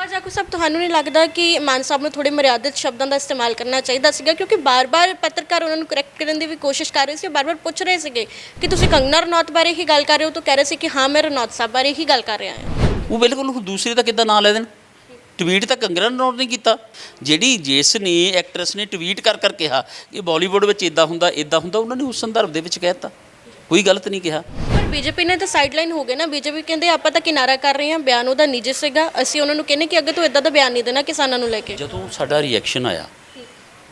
ਪਰ ਜਾਕੂ ਸਾਹਿਬ, ਤੁਹਾਨੂੰ ਨਹੀਂ ਲੱਗਦਾ ਕਿ ਮਾਨ ਸਾਹਿਬ ਨੂੰ ਥੋੜੇ ਮਰਿਆਦਿਤ ਸ਼ਬਦਾਂ ਦਾ ਇਸਤੇਮਾਲ ਕਰਨਾ ਚਾਹੀਦਾ ਸੀਗਾ? ਕਿਉਂਕਿ ਬਾਰ-ਬਾਰ ਪੱਤਰਕਾਰ ਉਹਨਾਂ ਨੂੰ ਕਰੈਕਟ ਕਰਨ ਦੀ ਵੀ ਕੋਸ਼ਿਸ਼ ਕਰ ਰਹੇ ਸੀ ਬਾਰ-ਬਾਰ ਪੁੱਛ ਰਹੇ ਸੀਗੇ ਕਿ ਤੁਸੀਂ ਕੰਗਨਾ ਰਣੌਤ ਬਾਰੇ ਹੀ ਗੱਲ ਕਰ ਰਹੇ ਹੋ ਤਾਂ ਕਹਿ ਰਹੇ ਸੀ ਕਿ ਹਾਂ, ਮੈਂ ਰਣੌਤ ਸਾਹਿਬ ਬਾਰੇ ਹੀ ਗੱਲ ਕਰ ਰਿਹਾ ਹਾਂ। ਉਹ ਬਿਲਕੁਲ ਦੂਸਰੇ ਦਾ ਕਿੱਦਾਂ ਨਾਂ ਲੈ ਦੇਣ? ਟਵੀਟ ਤਾਂ ਕੰਗਨਾ ਰਣੌਤ ਨੇ ਕੀਤਾ। ਜਿਹੜੀ ਜਿਸ ਨੇ ਐਕਟਰੈਸ ਨੇ ਟਵੀਟ ਕਰ ਕਰ ਕਿਹਾ ਕਿ ਬਾਲੀਵੁੱਡ ਵਿੱਚ ਇਦਾਂ ਹੁੰਦਾ ਇਦਾਂ ਹੁੰਦਾ, ਉਹਨਾਂ ਨੇ ਉਸ ਸੰਦਰਭ ਦੇ ਵਿੱਚ ਕਹਿਤਾ ਕੋਈ ਗਲਤ ਨਹੀਂ ਕਿਹਾ। ਪਰ ਬੀਜੇਪੀ ਨੇ ਤਾਂ ਸਾਈਡਲਾਈਨ ਹੋ ਗਏ ਨਾ। ਬੀਜੇਪੀ ਕਹਿੰਦੇ ਆਪਾਂ ਤਾਂ ਕਿਨਾਰਾ ਕਰ ਰਹੇ ਹਾਂ ਬਿਆਨ ਉਹਦਾ ਨਿੱਜੀ ਸੀਗਾ। ਅਸੀਂ ਉਹਨਾਂ ਨੂੰ ਕਹਿੰਨੇ ਕਿ ਅੱਗੇ ਤੋਂ ਇਦਾਂ ਦਾ ਬਿਆਨ ਨਹੀਂ ਦੇਣਾ ਕਿਸਾਨਾਂ ਨੂੰ ਲੈ ਕੇ। ਜਦੋਂ ਸਾਡਾ ਰਿਐਕਸ਼ਨ ਆਇਆ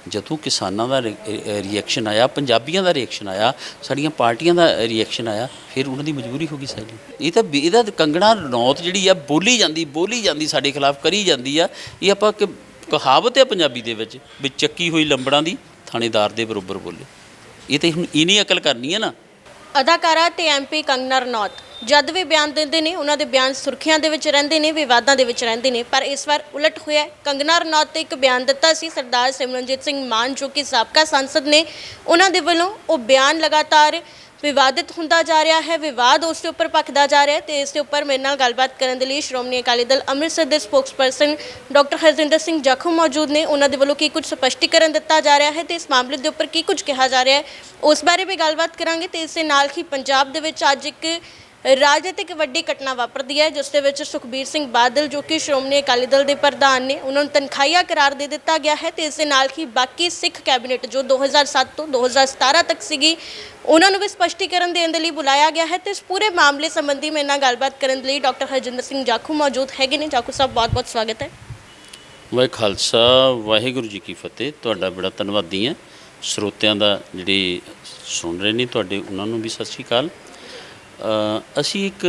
ਜਦੋਂ ਕਿਸਾਨਾਂ ਦਾ ਰਿਐਕਸ਼ਨ ਆਇਆ ਪੰਜਾਬੀਆਂ ਦਾ ਰਿਐਕਸ਼ਨ ਆਇਆ ਸਾਡੀਆਂ ਪਾਰਟੀਆਂ ਦਾ ਰਿਐਕਸ਼ਨ ਆਇਆ ਫਿਰ ਉਹਨਾਂ ਦੀ ਮਜਬੂਰੀ ਹੋ ਗਈ ਸਾਡੀ। ਇਹ ਤਾਂ ਇਹਦਾ ਕੰਗਣਾ ਰਣੌਤ ਜਿਹੜੀ ਆ ਬੋਲੀ ਜਾਂਦੀ ਬੋਲੀ ਜਾਂਦੀ ਸਾਡੇ ਖਿਲਾਫ ਕਰੀ ਜਾਂਦੀ ਆ। ਇਹ ਆਪਾਂ ਕਿ ਕਹਾਵਤ ਹੈ ਪੰਜਾਬੀ ਦੇ ਵਿੱਚ ਵੀ ਚੱਕੀ ਹੋਈ ਲੰਬੜਾਂ ਦੀ ਥਾਣੇਦਾਰ ਦੇ ਬਰੋਬਰ ਬੋਲੇ। ਇਹ ਤਾਂ ਹੁਣ ਇਨੀ ਅਕਲ ਕਰਨੀ ਹੈ ਨਾ। ਅਦਾਕਾਰਾ ਤੇ ਐਮਪੀ ਕੰਗਨਾ ਰਣੌਤ ਜਦ ਵੀ ਬਿਆਨ ਦਿੰਦੇ ਨੇ, ਉਹਨਾਂ ਦੇ ਬਿਆਨ ਸੁਰਖੀਆਂ ਦੇ ਵਿੱਚ ਰਹਿੰਦੇ ਨੇ, ਵਿਵਾਦਾਂ ਦੇ ਵਿੱਚ ਰਹਿੰਦੇ ਨੇ ਪਰ ਇਸ ਵਾਰ ਉਲਟ ਹੋਇਆ ਹੈ। ਕੰਗਨਾ ਰਣੌਤ ਤੇ ਇੱਕ ਬਿਆਨ ਦਿੱਤਾ ਸੀ, ਸਰਦਾਰ ਸਿਮਰਨਜੀਤ ਸਿੰਘ ਮਾਨ, ਜੋ ਕਿ ਸਾਬਕਾ ਸੰਸਦ ਨੇ, ਉਹਨਾਂ ਦੇ ਵੱਲੋਂ ਉਹ ਬਿਆਨ ਲਗਾਤਾਰ ਵਿਵਾਦਿਤ ਹੁੰਦਾ ਜਾ ਰਿਹਾ ਹੈ, ਵਿਵਾਦ ਉਸ ਦੇ ਉੱਪਰ ਭਖਦਾ ਜਾ ਰਿਹਾ ਹੈ ਤੇ ਇਸ ਦੇ ਉੱਪਰ ਮੇਰੇ ਨਾਲ ਗੱਲਬਾਤ ਕਰਨ ਦੇ ਲਈ ਸ਼੍ਰੋਮਣੀ ਅਕਾਲੀ ਦਲ ਅੰਮ੍ਰਿਤਸਰ ਦੇ ਸਪੋਕਸਪਰਸਨ ਡਾਕਟਰ ਹਰਜਿੰਦਰ ਸਿੰਘ ਜਖੂ ਮੌਜੂਦ ਨੇ। ਉਹਨਾਂ ਦੇ ਵੱਲੋਂ ਕੀ ਕੁਝ ਸਪਸ਼ਟੀਕਰਨ ਦਿੱਤਾ ਜਾ ਰਿਹਾ ਹੈ ਤੇ ਇਸ ਮਾਮਲੇ ਦੇ ਉੱਪਰ ਕੀ ਕੁਝ ਕਿਹਾ ਜਾ ਰਿਹਾ ਹੈ, ਉਸ ਬਾਰੇ ਵੀ ਗੱਲਬਾਤ ਕਰਾਂਗੇ ਤੇ ਇਸ ਦੇ ਨਾਲ ਹੀ ਪੰਜਾਬ ਦੇ ਵਿੱਚ ਅੱਜ ਇੱਕ ਰਾਜਨੀਤਿਕ ਵੱਡੀ ਘਟਨਾ ਵਾਪਰਦੀ ਹੈ, ਜਿਸ ਦੇ ਵਿੱਚ ਸੁਖਬੀਰ ਸਿੰਘ ਬਾਦਲ, ਜੋ ਕਿ ਸ਼੍ਰੋਮਣੀ ਅਕਾਲੀ ਦਲ ਦੇ ਪ੍ਰਧਾਨ ਨੇ, ਉਹਨਾਂ ਨੂੰ ਤਨਖਾਹੀਆ ਕਰਾਰ ਦੇ ਦਿੱਤਾ ਗਿਆ ਹੈ ਤੇ ਇਸ ਦੇ ਨਾਲ ਹੀ ਬਾਕੀ ਸਿੱਖ ਕੈਬਨਿਟ ਜੋ 2007 ਤੋਂ 2017 ਤੱਕ ਸੀਗੀ, ਉਹਨਾਂ ਨੂੰ ਵੀ ਸਪਸ਼ਟੀਕਰਨ ਦੇਣ ਦੇ ਲਈ ਬੁਲਾਇਆ ਗਿਆ ਹੈ ਤੇ ਇਸ ਪੂਰੇ ਮਾਮਲੇ ਸੰਬੰਧੀ ਮੇਰੇ ਨਾਲ ਗੱਲਬਾਤ ਕਰਨ ਲਈ ਡਾਕਟਰ ਹਰਜਿੰਦਰ ਸਿੰਘ ਜਾਖੂ ਮੌਜੂਦ ਹੈਗੇ ਨੇ। ਜਾਖੂ ਸਾਹਿਬ ਬਹੁਤ-ਬਹੁਤ ਸਵਾਗਤ ਹੈ। ਵਾਹਿ ਖਾਲਸਾ, ਵਾਹਿਗੁਰੂ ਜੀ ਕੀ ਫਤਿਹ। ਤੁਹਾਡਾ ਬੜਾ ਧੰਨਵਾਦੀ ਹਾਂ। ਸਰੋਤਿਆਂ ਦਾ ਜਿਹੜੇ ਸੁਣ ਰਹੇ ਨੇ ਤੁਹਾਡੇ, ਉਹਨਾਂ ਨੂੰ ਵੀ ਸਤਿ ਸ਼੍ਰੀ ਅਕਾਲ। ਅਸੀਂ ਇੱਕ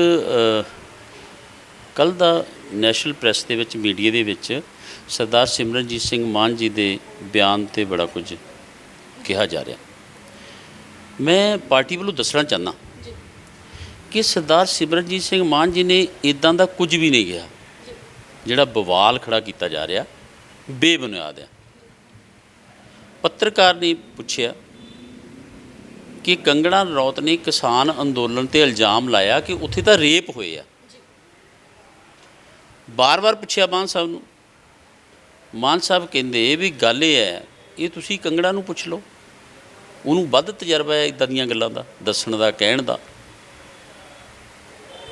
ਕੱਲ ਦਾ ਨੈਸ਼ਨਲ ਪ੍ਰੈਸ ਦੇ ਵਿੱਚ ਮੀਡੀਆ ਦੇ ਵਿੱਚ ਸਰਦਾਰ ਸਿਮਰਨਜੀਤ ਸਿੰਘ ਮਾਨ ਜੀ ਦੇ ਬਿਆਨ ਤੇ ਬੜਾ ਕੁਝ ਕਿਹਾ ਜਾ ਰਿਹਾ। ਮੈਂ ਪਾਰਟੀ ਵੱਲੋਂ ਦੱਸਣਾ ਚਾਹੁੰਦਾ ਕਿ ਸਰਦਾਰ ਸਿਮਰਨਜੀਤ ਸਿੰਘ ਮਾਨ ਜੀ ਨੇ ਇਦਾਂ ਦਾ ਕੁਝ ਵੀ ਨਹੀਂ ਕਿਹਾ। ਜਿਹੜਾ ਬਵਾਲ ਖੜਾ ਕੀਤਾ ਜਾ ਰਿਹਾ ਬੇਬੁਨਿਆਦ ਹੈ। ਪੱਤਰਕਾਰ ਨੇ ਪੁੱਛਿਆ ਕਿ ਕੰਗਣਾ ਰੌਤ ਨੇ ਕਿਸਾਨ ਅੰਦੋਲਨ ਤੇ ਇਲਜ਼ਾਮ ਲਾਇਆ ਕਿ ਉੱਥੇ ਤਾਂ ਰੇਪ ਹੋਏ ਆ। ਬਾਰ-ਬਾਰ ਪੁੱਛਿਆ ਮਾਨ ਸਾਹਿਬ ਨੂੰ। ਮਾਨ ਸਾਹਿਬ ਕਹਿੰਦੇ ਵੀ ਗੱਲ ਇਹ ਹੈ, ਇਹ ਤੁਸੀਂ ਕੰਗਣਾ ਨੂੰ ਪੁੱਛ ਲਓ। ਉਹਨੂੰ ਵੱਧ ਤਜਰਬਾ ਹੈ ਇਦਾਂ ਦੀਆਂ ਗੱਲਾਂ ਦਾ, ਦੱਸਣ ਦਾ, ਕਹਿਣ ਦਾ।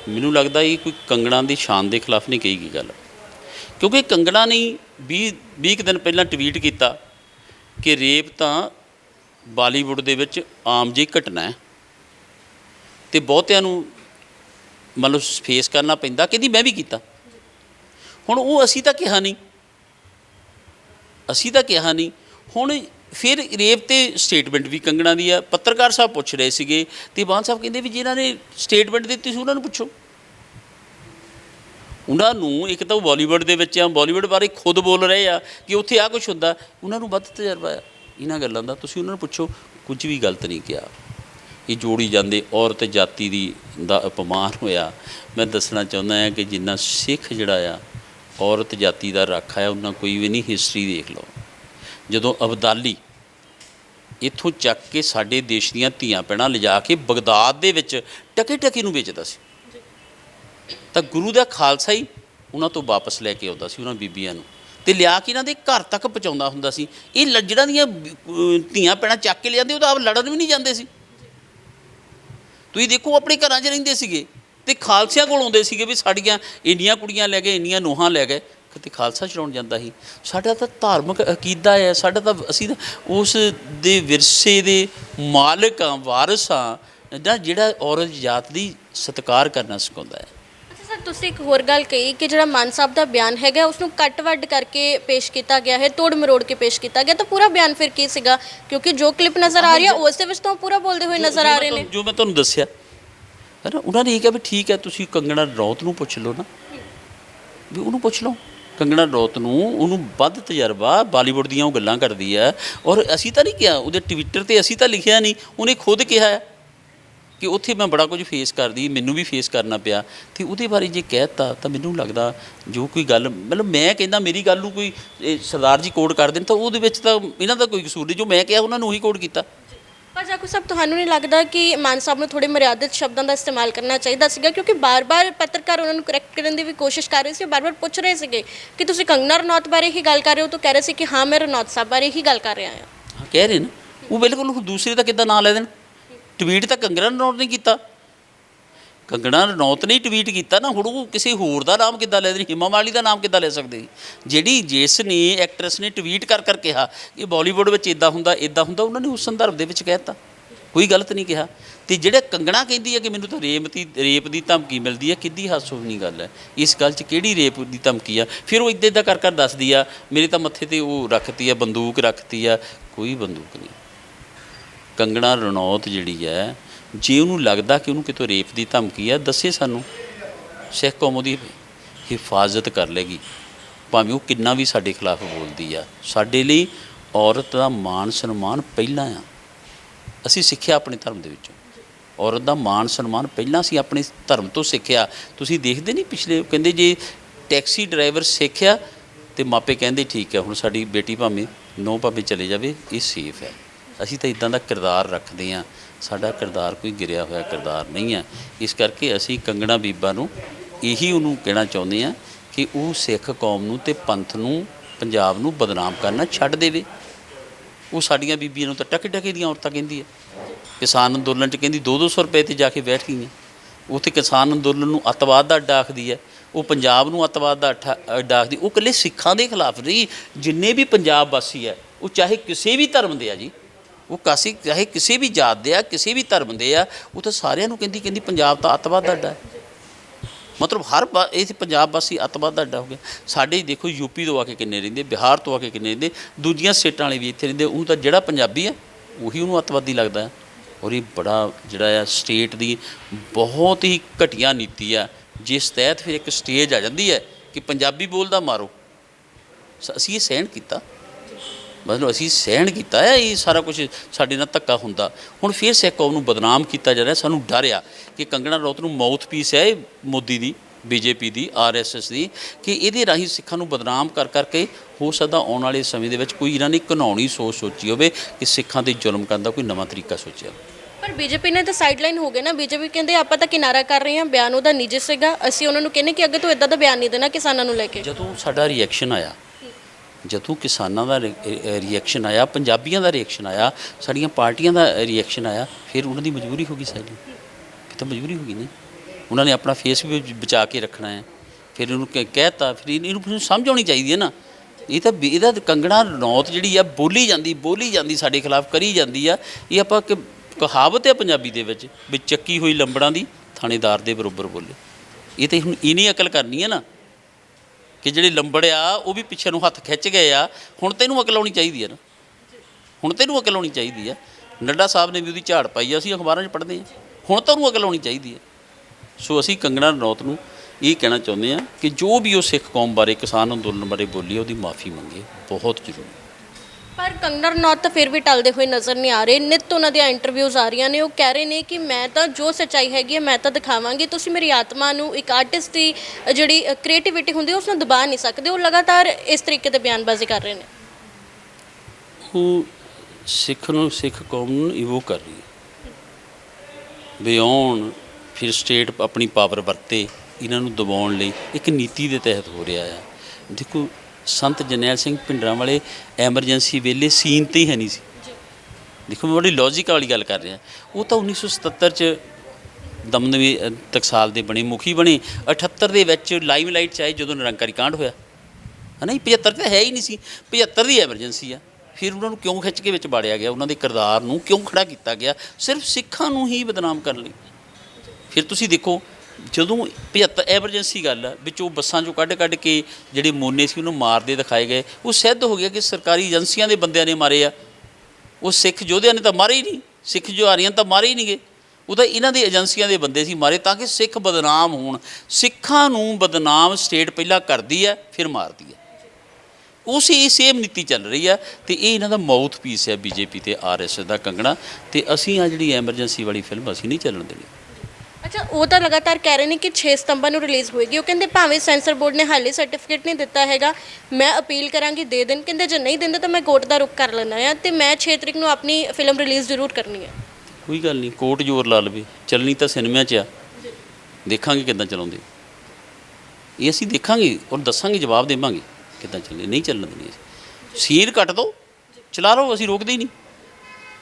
ਮੈਨੂੰ ਲੱਗਦਾ ਇਹ ਕੋਈ ਕੰਗਣਾ ਦੀ ਸ਼ਾਨ ਦੇ ਖਿਲਾਫ ਨਹੀਂ ਕਹੀ ਗਈ ਗੱਲ। ਕਿਉਂਕਿ ਕੰਗਣਾ ਨੇ 20 20 ਕੁ ਦਿਨ ਪਹਿਲਾਂ ਟਵੀਟ ਕੀਤਾ ਕਿ ਰੇਪ ਤਾਂ ਬਾਲੀਵੁੱਡ ਦੇ ਵਿੱਚ ਆਮ ਜਿਹੀ ਘਟਨਾ ਹੈ। ਤੇ ਬਹੁਤਿਆਂ ਨੂੰ ਮੰਨ ਲਓ ਫੇਸ ਕਰਨਾ ਪੈਂਦਾ, ਕਹਿੰਦੀ ਮੈਂ ਵੀ ਕੀਤਾ। ਹੁਣ ਉਹ ਅਸੀਂ ਤਾਂ ਕਿਹਾ ਨਹੀਂ। ਅਸੀਂ ਤਾਂ ਕਿਹਾ ਨਹੀਂ। ਹੁਣ ਫਿਰ ਰੇਪ ਤੇ ਸਟੇਟਮੈਂਟ ਵੀ ਕੰਗਣਾ ਦੀ ਆ। ਪੱਤਰਕਾਰ ਸਾਹਿਬ ਪੁੱਛ ਰਹੇ ਸੀਗੇ ਤੇ ਬਾਨ ਸਾਹਿਬ ਕਹਿੰਦੇ ਵੀ ਜਿਨ੍ਹਾਂ ਨੇ ਸਟੇਟਮੈਂਟ ਦਿੱਤੀ ਸੀ, ਉਹਨਾਂ ਨੂੰ ਪੁੱਛੋ। ਉਹਨਾਂ ਨੂੰ ਇੱਕ ਤਾਂ ਉਹ ਬਾਲੀਵੁੱਡ ਦੇ ਵਿੱਚ ਆ, ਬਾਲੀਵੁੱਡ ਬਾਰੇ ਖੁਦ ਬੋਲ ਰਹੇ ਆ ਕਿ ਉੱਥੇ ਆ ਕੁਝ ਹੁੰਦਾ। ਉਹਨਾਂ ਨੂੰ ਵੱਧ ਤਜਰਬਾ ਆ। ਇਹਨਾਂ ਗੱਲਾਂ ਦਾ ਤੁਸੀਂ ਉਹਨਾਂ ਨੂੰ ਪੁੱਛੋ ਕੁਝ ਵੀ ਗਲਤ ਨਹੀਂ ਕਿਹਾ। ਇਹ ਜੋੜੀ ਜਾਂਦੇ ਔਰਤ ਜਾਤੀ ਦੀ ਦਾ ਅਪਮਾਨ ਹੋਇਆ। ਮੈਂ ਦੱਸਣਾ ਚਾਹੁੰਦਾ ਹਾਂ ਕਿ ਜਿੰਨਾ ਸਿੱਖ ਜਿਹੜਾ ਆ ਔਰਤ ਜਾਤੀ ਦਾ ਰਾਖਾ ਆ ਉਹਨਾਂ ਕੋਈ ਵੀ ਨਹੀਂ ਹਿਸਟਰੀ ਦੇਖ ਲਓ। ਜਦੋਂ ਅਬਦਾਲੀ ਇੱਥੋਂ ਚੱਕ ਕੇ ਸਾਡੇ ਦੇਸ਼ ਦੀਆਂ ਧੀਆਂ ਪੈਣਾ ਲਿਜਾ ਕੇ ਬਗਦਾਦ ਦੇ ਵਿੱਚ ਟਕੇ ਟਕੇ ਨੂੰ ਵੇਚਦਾ ਸੀ। ਤਾਂ ਗੁਰੂ ਦਾ ਖਾਲਸਾ ਹੀ ਉਹਨਾਂ ਤੋਂ ਵਾਪਸ ਲੈ ਕੇ ਆਉਂਦਾ ਸੀ ਉਹਨਾਂ ਬੀਬੀਆਂ ਨੂੰ। ਤੇ ਲਿਆ ਕੇ ਇਹਨਾਂ ਦੇ ਘਰ ਤੱਕ ਪਹੁੰਚਾਉਂਦਾ ਹੁੰਦਾ ਸੀ। ਇਹ ਲੱਜੜਾਂ ਦੀਆਂ ਧੀਆਂ ਪੈਣਾ ਚੱਕ ਕੇ ਲਿਆਂਦੇ, ਉਹ ਤਾਂ ਆਪ ਲੜਨ ਵੀ ਨਹੀਂ ਜਾਂਦੇ ਸੀ। ਤੁਸੀਂ ਦੇਖੋ ਆਪਣੇ ਘਰਾਂ 'ਚ ਰਹਿੰਦੇ ਸੀਗੇ ਤੇ ਖਾਲਸਿਆਂ ਕੋਲ ਆਉਂਦੇ ਸੀਗੇ ਵੀ ਸਾਡੀਆਂ ਇੰਨੀਆਂ ਕੁੜੀਆਂ ਲੈ ਗਏ, ਇੰਨੀਆਂ ਨੋਹਾਂ ਲੈ ਗਏ। ਕਿਤੇ ਖਾਲਸਾ ਚਲਾਉਣ ਜਾਂਦਾ ਸੀ। ਸਾਡਾ ਤਾਂ ਧਾਰਮਿਕ ਅਕੀਦਾ ਹੈ, ਸਾਡਾ ਤਾਂ ਅਸੀਂ ਤਾਂ ਉਸ ਦੇ ਵਿਰਸੇ ਦੇ ਮਾਲਕ ਆ ਵਾਰਸ ਆ ਜਾਂ ਜਿਹੜਾ ਔਰਤ ਜਾਤ ਦੀ ਸਤਿਕਾਰ ਕਰਨਾ ਸਿਖਾਉਂਦਾ ਹੈ। ਤੁਸੀਂ ਇੱਕ ਹੋਰ ਗੱਲ ਕਹੀ ਕਿ ਜਿਹੜਾ ਮਾਨ ਸਾਹਿਬ ਦਾ ਬਿਆਨ ਹੈਗਾ ਉਸ ਨੂੰ ਕੱਟ ਵੱਡ ਕਰਕੇ ਪੇਸ਼ ਕੀਤਾ ਗਿਆ ਹੈ ਤੋੜ ਮਰੋੜ ਕੇ ਪੇਸ਼ ਕੀਤਾ ਗਿਆ। ਤਾਂ ਪੂਰਾ ਬਿਆਨ ਫਿਰ ਕੀ ਸੀਗਾ? ਕਿਉਂਕਿ ਜੋ ਕਲਿੱਪ ਨਜ਼ਰ ਆ ਰਹੀ ਹੈ ਉਸ ਦੇ ਵਿੱਚ ਤਾਂ ਉਹ ਪੂਰਾ ਬੋਲਦੇ ਹੋਏ ਨਜ਼ਰ ਆ ਰਹੇ ਨੇ। ਜੋ ਮੈਂ ਤੁਹਾਨੂੰ ਦੱਸਿਆ ਹੈ ਨਾ ਉਹਨਾਂ ਨੇ ਇਹ ਕਿਹਾ ਵੀ ਠੀਕ ਹੈ ਤੁਸੀਂ ਕੰਗਣਾ ਰੌਤ ਨੂੰ ਪੁੱਛ ਲਓ ਨਾ। ਵੀ ਉਹਨੂੰ ਪੁੱਛ ਲਓ। ਕੰਗਣਾ ਰੌਤ ਨੂੰ ਉਹਨੂੰ ਵੱਧ ਤਜਰਬਾ ਬਾਲੀਵੁੱਡ ਦੀਆਂ ਉਹ ਗੱਲਾਂ ਕਰਦੀ ਹੈ। ਔਰ ਅਸੀਂ ਤਾਂ ਨਹੀਂ ਕਿਹਾ ਉਹਦੇ ਟਵਿੱਟਰ ਤੇ ਅਸੀਂ ਤਾਂ ਲਿਖਿਆ ਨਹੀਂ ਉਹਨੇ ਖੁਦ ਕਿਹਾ ਹੈ। ਕਿ ਉੱਥੇ ਮੈਂ ਬੜਾ ਕੁਝ ਫੇਸ ਕਰਦੀ ਮੈਨੂੰ ਵੀ ਫੇਸ ਕਰਨਾ ਪਿਆ। ਤੇ ਉਹਦੇ ਬਾਰੇ ਜੇ ਕਹਿਤਾ ਤਾਂ ਮੈਨੂੰ ਲੱਗਦਾ ਜੋ ਕੋਈ ਗੱਲ ਮਤਲਬ ਮੈਂ ਕਹਿੰਦਾ ਮੇਰੀ ਗੱਲ ਨੂੰ ਕੋਈ ਸਰਦਾਰ ਜੀ ਕੋਡ ਕਰ ਦੇਣ ਤਾਂ ਉਹਦੇ ਵਿੱਚ ਤਾਂ ਇਹਨਾਂ ਦਾ ਕੋਈ ਕਸੂਰ ਨਹੀਂ। ਜੋ ਮੈਂ ਕਿਹਾ ਉਹਨਾਂ ਨੂੰ ਉਹੀ ਕੋਡ ਕੀਤਾ। ਪਰ ਜਾਕੂ ਸਾਹਿਬ ਤੁਹਾਨੂੰ ਨਹੀਂ ਲੱਗਦਾ ਕਿ ਮਾਨ ਸਾਹਿਬ ਨੂੰ ਥੋੜੇ ਮਰਿਆਦਿਤ ਸ਼ਬਦਾਂ ਦਾ ਇਸਤੇਮਾਲ ਕਰਨਾ ਚਾਹੀਦਾ ਸੀਗਾ? ਕਿਉਂਕਿ ਬਾਰ-ਬਾਰ ਪੱਤਰਕਾਰ ਉਹਨਾਂ ਨੂੰ ਕਰੈਕਟ ਕਰਨ ਦੀ ਵੀ ਕੋਸ਼ਿਸ਼ ਕਰ ਰਹੇ ਸੀ ਬਾਰ-ਬਾਰ ਪੁੱਛ ਰਹੇ ਸੀਗੇ ਕਿ ਤੁਸੀਂ ਕੰਗਨਾ ਰਣੌਤ ਬਾਰੇ ਹੀ ਗੱਲ ਕਰ ਰਹੇ ਹੋ ਤਾਂ ਕਹਿ ਰਹੇ ਸੀ ਕਿ ਹਾਂ ਮੈਂ ਰਣੌਤ ਸਾਹਿਬ ਬਾਰੇ ਹੀ ਗੱਲ ਕਰ ਰਿਹਾ ਹਾਂ। ਕਹਿ ਰਹੇ ਨਾ। ਉਹ ਬਿਲਕੁਲ ਦੂਸਰੇ ਦਾ ਕਿੱਦਾਂ ਨਾਂ ਲੈ ਦੇਣ? ਟਵੀਟ ਤਾਂ ਕੰਗਣਾ ਰਣੌਤ ਨੇ ਕੀਤਾ। ਕੰਗਣਾ ਰਣੌਤ ਨੇ ਟਵੀਟ ਕੀਤਾ ਨਾ, ਹੁਣ ਉਹ ਕਿਸੇ ਹੋਰ ਦਾ ਨਾਮ ਕਿੱਦਾਂ ਲੈ ਦੇਣ ਹਿਮਾ ਮਾਲੀ ਦਾ ਨਾਮ ਕਿੱਦਾਂ ਲੈ ਸਕਦੇ? ਜਿਹੜੀ ਜਿਸ ਨੇ ਐਕਟਰੈਸ ਨੇ ਟਵੀਟ ਕਰ ਕਰ ਕਿਹਾ ਕਿ ਬਾਲੀਵੁੱਡ ਵਿੱਚ ਇਦਾਂ ਹੁੰਦਾ ਇਦਾਂ ਹੁੰਦਾ, ਉਹਨਾਂ ਨੇ ਉਸ ਸੰਦਰਭ ਦੇ ਵਿੱਚ ਕਹਿਤਾ। ਕੋਈ ਗਲਤ ਨਹੀਂ ਕਿਹਾ। ਤੇ ਜਿਹੜੇ ਕੰਗਣਾ ਕਹਿੰਦੀ ਹੈ ਕਿ ਮੈਨੂੰ ਤਾਂ ਰੇਪ ਦੀ ਰੇਪ ਦੀ ਧਮਕੀ ਮਿਲਦੀ ਹੈ ਕਿੱਦੀ ਹਾਸੋਹੀਣੀ ਗੱਲ ਹੈ। ਇਸ ਗੱਲ 'ਚ ਕਿਹੜੀ ਰੇਪ ਦੀ ਧਮਕੀ ਆ? ਫਿਰ ਉਹ ਇੱਦਾਂ ਦਾ ਕਰ ਕਰ ਦੱਸਦੀ ਆ, ਮੇਰੇ ਤਾਂ ਮੱਥੇ ਤੇ ਉਹ ਰੱਖਤੀ ਆ, ਬੰਦੂਕ ਰੱਖਤੀ ਆ, ਕੋਈ ਬੰਦੂਕ ਨਹੀਂ। ਕੰਗਣਾ ਰਣੌਤ ਜਿਹੜੀ ਹੈ, ਜੇ ਉਹਨੂੰ ਲੱਗਦਾ ਕਿ ਉਹਨੂੰ ਕਿਤੋਂ ਰੇਪ ਦੀ ਧਮਕੀ ਹੈ, ਦੱਸੇ ਸਾਨੂੰ। ਸਿੱਖ ਕੌਮ ਦੀ ਹਿਫਾਜ਼ਤ ਕਰ ਲੇਗੀ। ਭਾਵੇਂ ਉਹ ਕਿੰਨਾ ਵੀ ਸਾਡੇ ਖਿਲਾਫ ਬੋਲਦੀ ਆ। ਸਾਡੇ ਲਈ ਔਰਤ ਦਾ ਮਾਣ ਸਨਮਾਨ ਪਹਿਲਾਂ ਆ। ਅਸੀਂ ਸਿੱਖਿਆ ਆਪਣੇ ਧਰਮ ਦੇ ਵਿੱਚੋਂ। ਔਰਤ ਦਾ ਮਾਣ ਸਨਮਾਨ ਪਹਿਲਾਂ ਅਸੀਂ ਆਪਣੇ ਧਰਮ ਤੋਂ ਸਿੱਖਿਆ। ਤੁਸੀਂ ਦੇਖਦੇ ਨਹੀਂ ਪਿਛਲੇ, ਕਹਿੰਦੇ ਜੇ ਟੈਕਸੀ ਡਰਾਈਵਰ ਸਿੱਖਿਆ ਤੇ ਮਾਪੇ ਕਹਿੰਦੇ ਠੀਕ ਹੈ, ਹੁਣ ਸਾਡੀ ਬੇਟੀ ਭਾਵੇਂ ਨੌ ਭਾਵੇਂ ਚਲੇ ਜਾਵੇ, ਇਹ ਸੇਫ ਹੈ। ਅਸੀਂ ਤਾਂ ਇਦਾਂ ਦਾ ਕਿਰਦਾਰ ਰੱਖਦੇ ਹਾਂ। ਸਾਡਾ ਕਿਰਦਾਰ ਕੋਈ ਗਿਰਿਆ ਹੋਇਆ ਕਿਰਦਾਰ ਨਹੀਂ ਹੈ। ਇਸ ਕਰਕੇ ਅਸੀਂ ਕੰਗਣਾ ਬੀਬਾ ਨੂੰ ਇਹੀ ਉਹਨੂੰ ਕਹਿਣਾ ਚਾਹੁੰਦੇ ਹਾਂ ਕਿ ਉਹ ਸਿੱਖ ਕੌਮ ਨੂੰ ਤੇ ਪੰਥ ਨੂੰ, ਪੰਜਾਬ ਨੂੰ ਬਦਨਾਮ ਕਰਨਾ ਛੱਡ ਦੇਵੇ। ਉਹ ਸਾਡੀਆਂ ਬੀਬੀਆਂ ਨੂੰ ਤਾਂ ਟਕੇ ਟਕੇ ਦੀਆਂ ਔਰਤਾਂ ਕਹਿੰਦੀ ਹੈ। ਕਿਸਾਨ ਅੰਦੋਲਨ 'ਚ ਕਹਿੰਦੀ 2-200 ਰੁਪਏ ਤੇ ਜਾ ਕੇ ਬੈਠ ਗਈਆਂ। ਉੱਥੇ ਕਿਸਾਨ ਅੰਦੋਲਨ ਨੂੰ ਅੱਤਵਾਦ ਦਾ ਅੱਡਾ ਆਖਦੀ ਹੈ। ਉਹ ਪੰਜਾਬ ਨੂੰ ਅੱਤਵਾਦ ਦਾ ਅੱਠਾ- ਅੱਡਾ ਆਖਦੀ, ਉਹ ਇਕੱਲੇ ਸਿੱਖਾਂ ਦੇ ਖਿਲਾਫ ਨਹੀਂ, ਜਿੰਨੇ ਵੀ ਪੰਜਾਬ ਵਾਸੀ ਹੈ, ਉਹ ਚਾਹੇ ਕਿਸੇ ਵੀ ਧਰਮ ਦੇ ਆ ਜੀ। ਉਹ ਕਾਸੀ, ਚਾਹੇ ਕਿਸੇ ਵੀ ਜਾਤ ਦੇ ਆ, ਕਿਸੇ ਵੀ ਧਰਮ ਦੇ ਆ, ਉਹ ਤਾਂ ਸਾਰਿਆਂ ਨੂੰ ਕਹਿੰਦੀ ਕਹਿੰਦੀ ਪੰਜਾਬ ਤਾਂ ਅੱਤਵਾਦ ਦਾ ਅੱਡਾ ਹੈ। ਮਤਲਬ ਹਰ ਬਾ- ਇਹ ਪੰਜਾਬ ਵਾਸੀ ਅੱਤਵਾਦ ਦਾ ਅੱਡਾ ਹੋ ਗਿਆ। ਸਾਡੇ ਹੀ ਦੇਖੋ ਯੂਪੀ ਤੋਂ ਆ ਕੇ ਕਿੰਨੇ ਰਹਿੰਦੇ, ਬਿਹਾਰ ਤੋਂ ਆ ਕੇ ਕਿੰਨੇ ਰਹਿੰਦੇ, ਦੂਜੀਆਂ ਸਟੇਟਾਂ ਵਾਲੇ ਵੀ ਇੱਥੇ ਰਹਿੰਦੇ, ਉਹ ਤਾਂ ਜਿਹੜਾ ਪੰਜਾਬੀ ਆ, ਉਹੀ ਉਹਨੂੰ ਅੱਤਵਾਦੀ ਲੱਗਦਾ ਹੈ। ਔਰ ਇਹ ਬੜਾ ਜਿਹੜਾ ਆ, ਸਟੇਟ ਦੀ ਬਹੁਤ ਹੀ ਘਟੀਆ ਨੀਤੀ ਆ। ਜਿਸ ਤਹਿਤ ਫਿਰ ਇੱਕ ਸਟੇਜ ਆ ਜਾਂਦੀ ਹੈ ਕਿ ਪੰਜਾਬੀ ਬੋਲਦਾ ਮਾਰੋ। ਸ- ਅਸੀਂ ਇਹ ਸਹਿਣ ਕੀਤਾ। ਮਤਲਬ ਅਸੀਂ ਸਹਿਣ ਕੀਤਾ ਹੈ ਇਹ ਸਾਰਾ ਕੁਝ ਸਾਡੇ ਨਾਲ ਧੱਕਾ ਹੁੰਦਾ। ਹੁਣ ਫਿਰ ਸਿੱਖ ਕੌਮ ਨੂੰ ਬਦਨਾਮ ਕੀਤਾ ਜਾ ਰਿਹਾ ਸਾਨੂੰ ਡਰ ਆ ਕਿ ਕੰਗਣਾ ਰੌਤ ਨੂੰ ਮਾਊਥ ਪੀਸ ਹੈ ਇਹ ਮੋਦੀ ਦੀ ਬੀਜੇਪੀ ਦੀ ਆਰਐਸਐਸ ਦੀ ਕਿ ਇਹਦੇ ਰਾਹੀਂ ਸਿੱਖਾਂ ਨੂੰ ਬਦਨਾਮ ਕਰ ਕਰਕੇ ਹੋ ਸਕਦਾ ਆਉਣ ਵਾਲੇ ਸਮੇਂ ਦੇ ਵਿੱਚ ਕੋਈ ਇਹਨਾਂ ਨੇ ਘਿਨਾਉਣੀ ਸੋਚ ਸੋਚੀ ਹੋਵੇ ਕਿ ਸਿੱਖਾਂ ਤੇ ਜ਼ੁਲਮ ਕਰਨ ਦਾ ਕੋਈ ਨਵਾਂ ਤਰੀਕਾ ਸੋਚਿਆ। ਪਰ ਬੀਜੇਪੀ ਨੇ ਤਾਂ ਸਾਈਡਲਾਈਨ ਹੋ ਗਏ ਨਾ। ਬੀਜੇਪੀ ਕਹਿੰਦੇ ਆਪਾਂ ਤਾਂ ਕਿਨਾਰਾ ਕਰ ਰਹੇ ਹਾਂ ਬਿਆਨ ਉਹਦਾ ਨਿੱਜੀ ਸੀਗਾ। ਅਸੀਂ ਉਹਨਾਂ ਨੂੰ ਕਹਿੰਨੇ ਕਿ ਅੱਗੇ ਤੋਂ ਇਦਾਂ ਦਾ ਬਿਆਨ ਨਹੀਂ ਦੇਣਾ ਕਿਸਾਨਾਂ ਨੂੰ ਲੈ ਕੇ। ਜਦੋਂ ਸਾਡਾ ਰਿਐਕਸ਼ਨ ਆਇਆ ਜਦੋਂ ਕਿਸਾਨਾਂ ਦਾ ਰਿਐਕਸ਼ਨ ਆਇਆ, ਪੰਜਾਬੀਆਂ ਦਾ ਰਿਐਕਸ਼ਨ ਆਇਆ, ਸਾਡੀਆਂ ਪਾਰਟੀਆਂ ਦਾ ਰਿਐਕਸ਼ਨ ਆਇਆ, ਫਿਰ ਉਹਨਾਂ ਦੀ ਮਜਬੂਰੀ ਹੋ ਗਈ ਸਾਡੀ। ਫਿਰ ਤਾਂ ਮਜਬੂਰੀ ਹੋ ਗਈ ਨੇ। ਉਹਨਾਂ ਨੇ ਆਪਣਾ ਫੇਸ ਵੀ ਬਚਾ ਕੇ ਰੱਖਣਾ ਹੈ। ਫਿਰ ਇਹਨੂੰ ਕਹਿ- ਕਹਿਤਾ, ਫਿਰ ਇਹਨੂੰ ਇਹਨੂੰ ਸਮਝ ਆਉਣੀ ਚਾਹੀਦੀ ਹੈ ਨਾ। ਇਹ ਤਾਂ ਵੀ- ਇਹਦਾ ਕੰਗਣਾ ਰਣੌਤ ਜਿਹੜੀ ਆ, ਬੋਲੀ ਜਾਂਦੀ ਬੋਲੀ ਜਾਂਦੀ ਸਾਡੇ ਖਿਲਾਫ, ਕਰੀ ਜਾਂਦੀ ਆ। ਇਹ ਆਪਾਂ ਕਿ ਕਹਾਵਤ ਹੈ ਪੰਜਾਬੀ ਦੇ ਵਿੱਚ, ਵੀ ਚੱਕੀ ਹੋਈ ਲੰਬੜਾਂ ਦੀ ਥਾਣੇਦਾਰ ਦੇ ਬਰੋਬਰ ਬੋਲੇ। ਇਹ ਤਾਂ ਹੁਣ ਇਹਨੀ ਅਕਲ ਕਰਨੀ ਹੈ ਨਾ। ਕਿ ਜਿਹੜੇ ਲੰਬੜ ਆ, ਉਹ ਵੀ ਪਿੱਛੇ ਨੂੰ ਹੱਥ ਖਿੱਚ ਗਏ ਆ। ਹੁਣ ਤੈਨੂੰ ਅਕਲ ਆਉਣੀ ਚਾਹੀਦੀ ਹੈ ਨਾ। ਹੁਣ ਤੈਨੂੰ ਅਕਲ ਆਉਣੀ ਚਾਹੀਦੀ ਆ। ਨੱਡਾ ਸਾਹਿਬ ਨੇ ਵੀ ਉਹਦੀ ਝਾੜ ਪਾਈ ਆ, ਅਸੀਂ ਅਖਬਾਰਾਂ 'ਚ ਪੜ੍ਹਦੇ ਆ। ਹੁਣ ਤਾਂ ਉਹਨੂੰ ਅਕਲ ਆਉਣੀ ਚਾਹੀਦੀ ਹੈ ਸੋ ਅਸੀਂ ਕੰਗਣਾ ਰਣੌਤ ਨੂੰ ਇਹ ਕਹਿਣਾ ਚਾਹੁੰਦੇ ਆ ਕਿ ਜੋ ਵੀ ਉਹ ਸਿੱਖ ਕੌਮ ਬਾਰੇ ਕਿਸਾਨ ਅੰਦੋਲਨ ਬਾਰੇ ਬੋਲੀ ਉਹਦੀ ਮਾਫੀ ਮੰਗੇ। ਬਹੁਤ ਜ਼ਰੂਰੀ। ਪਰ ਕੰਗਨਾ ਰਣੌਤ ਤਾਂ ਫਿਰ ਵੀ ਟਲਦੇ ਹੋਏ ਨਜ਼ਰ ਨਹੀਂ ਆ ਰਹੇ। ਨਿੱਤ ਉਹਨਾਂ ਦੀਆਂ ਇੰਟਰਵਿਊਜ਼ ਆ ਰਹੀਆਂ ਨੇ। ਉਹ ਕਹਿ ਰਹੇ ਨੇ ਕਿ ਮੈਂ ਤਾਂ ਜੋ ਸੱਚਾਈ ਹੈਗੀ ਹੈ ਮੈਂ ਤਾਂ ਦਿਖਾਵਾਂਗੀ। ਤੁਸੀਂ ਮੇਰੀ ਆਤਮਾ ਨੂੰ ਇੱਕ ਆਰਟਿਸਟ ਦੀ ਅ, ਜਿਹੜੀ ਕ੍ਰੀਏਟੀਵਿਟੀ ਹੁੰਦੀ ਹੈ ਉਸ ਨੂੰ ਦਬਾ ਨਹੀਂ ਸਕਦੇ। ਉਹ ਲਗਾਤਾਰ ਇਸ ਤਰੀਕੇ ਦੇ ਬਿਆਨਬਾਜ਼ੀ ਕਰ ਰਹੇ ਨੇ। ਉਹ ਸਿੱਖ ਨੂੰ ਸਿੱਖ ਕੌਮ ਨੂੰ ਇਵੋ ਕਰ ਰਹੀ ਹੈ। ਵੀ ਫਿਰ ਸਟੇਟ ਆਪਣੀ ਪਾਵਰ ਵਰਤੇ ਇਹਨਾਂ ਨੂੰ ਦਬਾਉਣ ਲਈ ਇੱਕ ਨੀਤੀ ਦੇ ਤਹਿਤ ਹੋ ਰਿਹਾ ਹੈ ਦੇਖੋ ਸੰਤ ਜਰਨੈਲ ਸਿੰਘ ਭਿੰਡਰਾਂ ਵਾਲੇ ਐਮਰਜੈਂਸੀ ਵੇਲੇ ਸੀਨ ਤੇ ਹੀ ਹੈ ਨਹੀਂ ਸੀ। ਦੇਖੋ ਮੈਂ ਬੜੀ ਲੌਜੀਕ ਵਾਲੀ ਗੱਲ ਕਰ ਰਿਹਾ। ਉਹ ਤਾਂ 1977 ਚ ਦਮਦਮੀ ਅ, ਟਕਸਾਲ ਦੇ ਬਣੇ ਮੁਖੀ ਬਣੇ। 78 ਦੇ ਵਿੱਚ ਲਾਈਮਲਾਈਟ ਚ ਆਏ ਜਦੋਂ ਨਿਰੰਕਾਰੀ ਕਾਂਡ ਹੋਇਆ। ਹਨਾ ਜੀ? 75 ਤਾਂ ਹੈ ਹੀ ਨਹੀਂ ਸੀ। 75 ਦੀ ਐਮਰਜੈਂਸੀ ਆ। ਫਿਰ ਉਹਨਾਂ ਨੂੰ ਕਿਉਂ ਖਿੱਚ ਕੇ ਵਿੱਚ ਬਾੜਿਆ ਗਿਆ? ਉਹਨਾਂ ਦੇ ਕਿਰਦਾਰ ਨੂੰ ਕਿਉਂ ਖੜਾ ਕੀਤਾ ਗਿਆ? ਸਿਰਫ ਸਿੱਖਾਂ ਨੂੰ ਹੀ ਬਦਨਾਮ ਕਰਨ ਲਈ। ਫਿਰ ਤੁਸੀਂ ਦੇਖੋ ਜਦੋਂ 75 ਐਮਰਜੈਂਸੀ ਗੱਲ ਆ, ਵਿੱਚ ਉਹ ਬੱਸਾਂ ਚੋਂ ਕੱਢ ਕੱਢ ਕੇ ਜਿਹੜੇ ਮੋਨੇ ਸੀ ਉਹਨੂੰ ਮਾਰਦੇ ਦਿਖਾਏ ਗਏ। ਉਹ ਸਿੱਧ ਹੋ ਗਿਆ ਕਿ ਸਰਕਾਰੀ ਏਜੰਸੀਆਂ ਦੇ ਬੰਦਿਆਂ ਨੇ ਮਾਰੇ ਆ। ਉਹ ਸਿੱਖ ਯੋਧਿਆਂ ਨੇ ਤਾਂ ਮਾਰੇ ਹੀ ਨਹੀਂ। ਸਿੱਖ ਜੁਆਰੀਆਂ ਤਾਂ ਮਾਰੇ ਹੀ ਨਹੀਂਗੇ ਉਹ ਤਾਂ ਇਹਨਾਂ ਦੇ ਏਜੰਸੀਆਂ ਦੇ ਬੰਦੇ ਸੀ ਮਾਰੇ ਤਾਂ ਕਿ ਸਿੱਖ ਬਦਨਾਮ ਹੋਣ। ਸਿੱਖਾਂ ਨੂੰ ਬਦਨਾਮ ਸਟੇਟ ਪਹਿਲਾਂ ਕਰਦੀ ਹੈ ਫਿਰ ਮਾਰਦੀ ਹੈ ਉਸੇ ਹੀ ਸੇਮ ਨੀਤੀ ਚੱਲ ਰਹੀ ਆ ਤੇ ਇਹ ਇਹਨਾਂ ਦਾ ਮਾਊਥ ਪੀਸ ਹੈ ਬੀਜੇਪੀ ਤੇ ਆਰਐਸਐਸ ਦਾ ਕੰਗਣਾ। ਤੇ ਅਸੀਂ ਆ ਜਿਹੜੀ ਐਮਰਜੈਂਸੀ ਵਾਲੀ ਫਿਲਮ ਅਸੀਂ ਨਹੀਂ ਚੱਲਣ ਦੇਣੀ। ਅੱਛਾ ਉਹ ਤਾਂ ਲਗਾਤਾਰ ਕਹਿ ਰਹੇ ਨੇ ਕਿ 6 ਸਤੰਬਰ ਨੂੰ ਰਿਲੀਜ਼ ਹੋਏਗੀ। ਉਹ ਕਹਿੰਦੇ ਭਾਵੇਂ ਸੈਂਸਰ ਬੋਰਡ ਨੇ ਹਾਲੇ ਸਰਟੀਫਿਕੇਟ ਨਹੀਂ ਦਿੱਤਾ ਹੈਗਾ ਮੈਂ ਅਪੀਲ ਕਰਾਂਗੀ ਦੇ ਦੇਣ। ਕਹਿੰਦੇ ਜੇ ਨਹੀਂ ਦਿੰਦੇ ਤਾਂ ਮੈਂ ਕੋਰਟ ਦਾ ਰੁਖ ਕਰ ਲੈਣਾ ਆ ਤੇ ਮੈਂ 6 ਤਰੀਕ ਨੂੰ ਆਪਣੀ ਫਿਲਮ ਰਿਲੀਜ਼ ਜ਼ਰੂਰ ਕਰਨੀ ਹੈ। ਕੋਈ ਗੱਲ ਨਹੀਂ ਕੋਰਟ ਜ਼ੋਰ ਲਾ ਲਵੇ। ਚੱਲਣੀ ਤਾਂ ਸਿਨੇਮਾ 'ਚ ਆ। ਦੇਖਾਂਗੇ ਕਿੱਦਾਂ ਚਲਾਉਂਦੇ ਇਹ ਅਸੀਂ ਦੇਖਾਂਗੇ ਔਰ ਦੱਸਾਂਗੇ ਜਵਾਬ ਦੇਵਾਂਗੇ ਕਿੱਦਾਂ ਚੱਲਣੀ। ਨਹੀਂ ਚੱਲਣ ਦੇਣੀ ਸੀਨ ਕੱਟ ਦੋ। ਚਲਾ ਲਓ ਅਸੀਂ ਰੋਕਦੇ ਹੀ ਨਹੀਂ।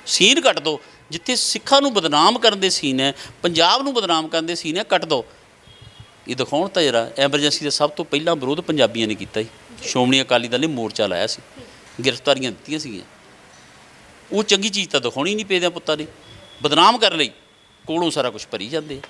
ਸੀਨ ਕੱਟ ਦੋ। ਜਿੱਥੇ ਸਿੱਖਾਂ ਨੂੰ ਬਦਨਾਮ ਕਰਨ ਦੇ ਸੀਨ ਹੈ ਪੰਜਾਬ ਨੂੰ ਬਦਨਾਮ ਕਰਨ ਦੇ ਸੀਨ ਹੈ ਕੱਟ ਦੋ। ਇਹ ਦਿਖਾਉਣ ਤਾਂ ਜਰਾ ਐਮਰਜੈਂਸੀ ਦਾ ਸਭ ਤੋਂ ਪਹਿਲਾਂ ਵਿਰੋਧ ਪੰਜਾਬੀਆਂ ਨੇ ਕੀਤਾ ਸੀ। ਸ਼੍ਰੋਮਣੀ ਅਕਾਲੀ ਦਲ ਨੇ ਮੋਰਚਾ ਲਾਇਆ ਸੀ। ਗ੍ਰਿਫਤਾਰੀਆਂ ਦਿੱਤੀਆਂ ਸੀਗੀਆਂ। ਉਹ ਚੰਗੀ ਚੀਜ਼ ਤਾਂ ਦਿਖਾਉਣੀ ਨਹੀਂ ਪੇਦਿਆਂ ਪੁੱਤਾਂ ਨੇ। ਬਦਨਾਮ ਕਰਨ ਲਈ ਕੋਲੋਂ ਸਾਰਾ ਕੁਝ ਭਰੀ ਜਾਂਦੇ।